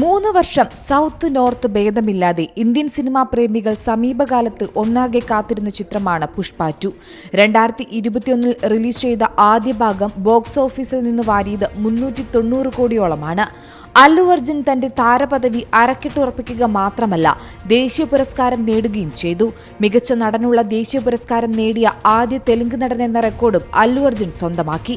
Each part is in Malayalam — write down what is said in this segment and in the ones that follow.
മൂന്ന് വർഷം സൗത്ത് നോർത്ത് ഭേദമില്ലാതെ ഇന്ത്യൻ സിനിമാ പ്രേമികൾ സമീപകാലത്ത് ഒന്നാകെ കാത്തിരുന്ന ചിത്രമാണ് പുഷ്പ ടു രണ്ടായിരത്തി ഇരുപത്തിയൊന്നിൽ റിലീസ് ചെയ്ത ആദ്യ ഭാഗം ബോക്സ് ഓഫീസിൽ നിന്ന് വാരിയത് മുന്നൂറ്റി തൊണ്ണൂറ് കോടിയോളമാണ്. അല്ലു അർജുൻ തന്റെ താരപദവി അരക്കിട്ടുറപ്പിക്കുക മാത്രമല്ല ദേശീയ പുരസ്കാരം നേടുകയും ചെയ്തു. മികച്ച നടനുള്ള ദേശീയ പുരസ്കാരം നേടിയ ആദ്യ തെലുങ്ക് നടൻ എന്ന റെക്കോർഡും അല്ലു അർജുൻ സ്വന്തമാക്കി.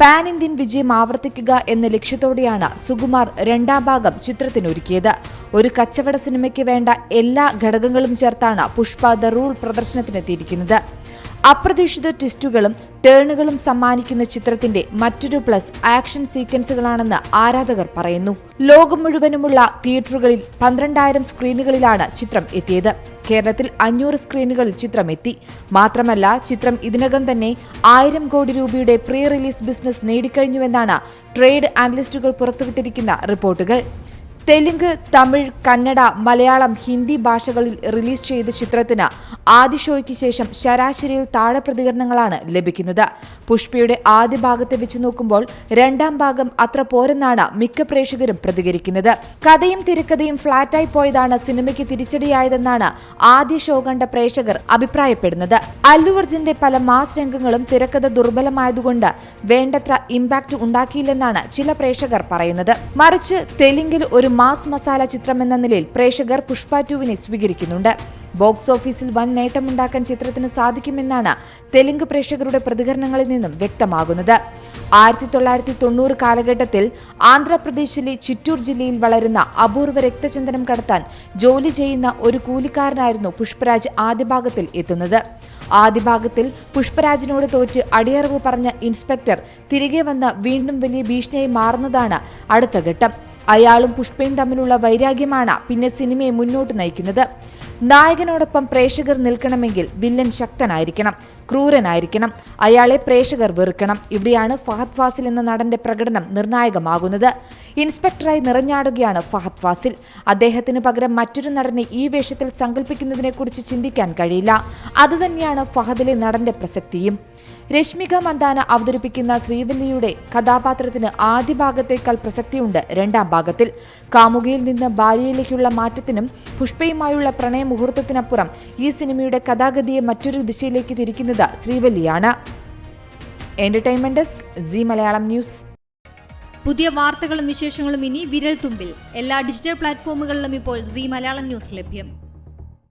പാൻ ഇന്ത്യൻ വിജയം ആവർത്തിക്കുക എന്ന ലക്ഷ്യത്തോടെയാണ് സുകുമാർ രണ്ടാം ഭാഗം ചിത്രത്തിനൊരുക്കിയത്. ഒരു കച്ചവട സിനിമയ്ക്ക് വേണ്ട എല്ലാ ഘടകങ്ങളും ചേർത്താണ് പുഷ്പ ദ റൂൾ പ്രദർശനത്തിനെത്തിയിരിക്കുന്നത്. അപ്രതീക്ഷിത ട്വിസ്റ്റുകളും ടേണുകളും സമ്മാനിക്കുന്ന ചിത്രത്തിന്റെ മറ്റൊരു പ്ലസ് ആക്ഷൻ സീക്വൻസുകളാണെന്ന് ആരാധകർ പറയുന്നു. ലോകം മുഴുവനുമുള്ള തിയേറ്ററുകളിൽ പന്ത്രണ്ടായിരം സ്ക്രീനുകളിലാണ് ചിത്രം എത്തിയത്. കേരളത്തിൽ അഞ്ഞൂറ് സ്ക്രീനുകളിൽ ചിത്രം എത്തി. മാത്രമല്ല ചിത്രം ഇതിനകം തന്നെ ആയിരം കോടി രൂപയുടെ പ്രീ റിലീസ് ബിസിനസ് നേടിക്കഴിഞ്ഞുവെന്നാണ് ട്രേഡ് അനലിസ്റ്റുകൾ പുറത്തുവിട്ടിരിക്കുന്ന റിപ്പോർട്ടുകൾ. തെലുങ്ക് തമിഴ് കന്നഡ മലയാളം ഹിന്ദി ഭാഷകളിൽ റിലീസ് ചെയ്ത ചിത്രത്തിന് ആദ്യ ഷോയ്ക്ക് ശേഷം ശരാശരിയിൽ താഴെ പ്രതികരണങ്ങളാണ് ലഭിക്കുന്നത്. പുഷ്പയുടെ ആദ്യ ഭാഗത്തെ വെച്ച് നോക്കുമ്പോൾ രണ്ടാം ഭാഗം അത്ര പോരെന്നാണ് മിക്ക പ്രേക്ഷകരും പ്രതികരിക്കുന്നത്. കഥയും തിരക്കഥയും ഫ്ളാറ്റായി പോയതാണ് സിനിമയ്ക്ക് തിരിച്ചടിയായതെന്നാണ് ആദ്യ ഷോ കണ്ട പ്രേക്ഷകർ അഭിപ്രായപ്പെടുന്നത്. അല്ലു അർജുന്റെ പല മാസ് രംഗങ്ങളും തിരക്കഥ ദുർബലമായതുകൊണ്ട് വേണ്ടത്ര ഇമ്പാക്ട് ഉണ്ടാക്കിയില്ലെന്നാണ് ചില പ്രേക്ഷകർ പറയുന്നത്. മറിച്ച് തെലുങ്കിൽ ഒരു മാസ് മസാല ചിത്രം എന്ന നിലയിൽ പ്രേക്ഷകർ പുഷ്പ ടുവിനെ സ്വീകരിക്കുന്നുണ്ട്. ബോക്സ് ഓഫീസിൽ വൻ നേട്ടമുണ്ടാക്കാൻ ചിത്രത്തിന് സാധിക്കുമെന്നാണ് തെലുങ്ക് പ്രേക്ഷകരുടെ പ്രതികരണങ്ങളിൽ നിന്നും വ്യക്തമാകുന്നത്. ആയിരത്തി തൊള്ളായിരത്തി തൊണ്ണൂറ് കാലഘട്ടത്തിൽ ആന്ധ്രാപ്രദേശിലെ ചിറ്റൂർ ജില്ലയിൽ വളരുന്ന അപൂർവ രക്തചന്ദനം കടത്താൻ ജോലി ചെയ്യുന്ന ഒരു കൂലിക്കാരനായിരുന്നു പുഷ്പരാജ് ആദ്യ ഭാഗത്തിൽ എത്തുന്നത്. ആദ്യ ഭാഗത്തിൽ പുഷ്പരാജിനോട് തോറ്റ് അടിയറവ് പറഞ്ഞ ഇൻസ്പെക്ടർ തിരികെ വന്ന വീണ്ടും വലിയ ഭീഷണിയായി മാറുന്നതാണ് അടുത്ത ഘട്ടം. അയാളും പുഷ്പയും തമ്മിലുള്ള വൈരാഗ്യമാണ് പിന്നെ സിനിമയെ മുന്നോട്ട് നയിക്കുന്നത്. നായകനോടൊപ്പം പ്രേക്ഷകർ നിൽക്കണമെങ്കിൽ വില്ലൻ ശക്തനായിരിക്കണം ക്രൂരനായിരിക്കണം അയാളെ പ്രേക്ഷകർ വെറുക്കണം. ഇവിടെയാണ് ഫഹദ് ഫാസിൽ എന്ന നടന്റെ പ്രകടനം നിർണായകമാകുന്നത്. ഇൻസ്പെക്ടറായി നിറഞ്ഞാടുകയാണ് ഫഹദ് ഫാസിൽ. അദ്ദേഹത്തിന് പകരം മറ്റൊരു നടനെ ഈ വേഷത്തിൽ സങ്കല്പിക്കുന്നതിനെക്കുറിച്ച് ചിന്തിക്കാൻ കഴിയില്ല. അതുതന്നെയാണ് ഫഹദിലെ നടന്റെ പ്രസക്തിയും. രശ്മിക മന്ദാന അവതരിപ്പിക്കുന്ന ശ്രീവല്ലിയുടെ കഥാപാത്രത്തിന് ആദ്യ ഭാഗത്തേക്കാൾ പ്രസക്തിയുണ്ട് രണ്ടാം ഭാഗത്തിൽ. കാമുകിയിൽ നിന്ന് ഭാര്യയിലേക്കുള്ള മാറ്റത്തിനും പുഷ്പയുമായുള്ള പ്രണയ മുഹൂർത്തത്തിനപ്പുറം ഈ സിനിമയുടെ കഥാഗതിയെ മറ്റൊരു ദിശയിലേക്ക് തിരിക്കുന്നത് ശ്രീവല്ലിയാണ്. Entertainment desk Zee Malayalam news. പുതിയ വാർത്തകളും വിശേഷങ്ങളും ഇനി വിരൽ തുമ്പിൽ. എല്ലാ ഡിജിറ്റൽ പ്ലാറ്റ്ഫോമുകളിലും ഇപ്പോൾ സി മലയാളം ന്യൂസ് ലഭ്യം.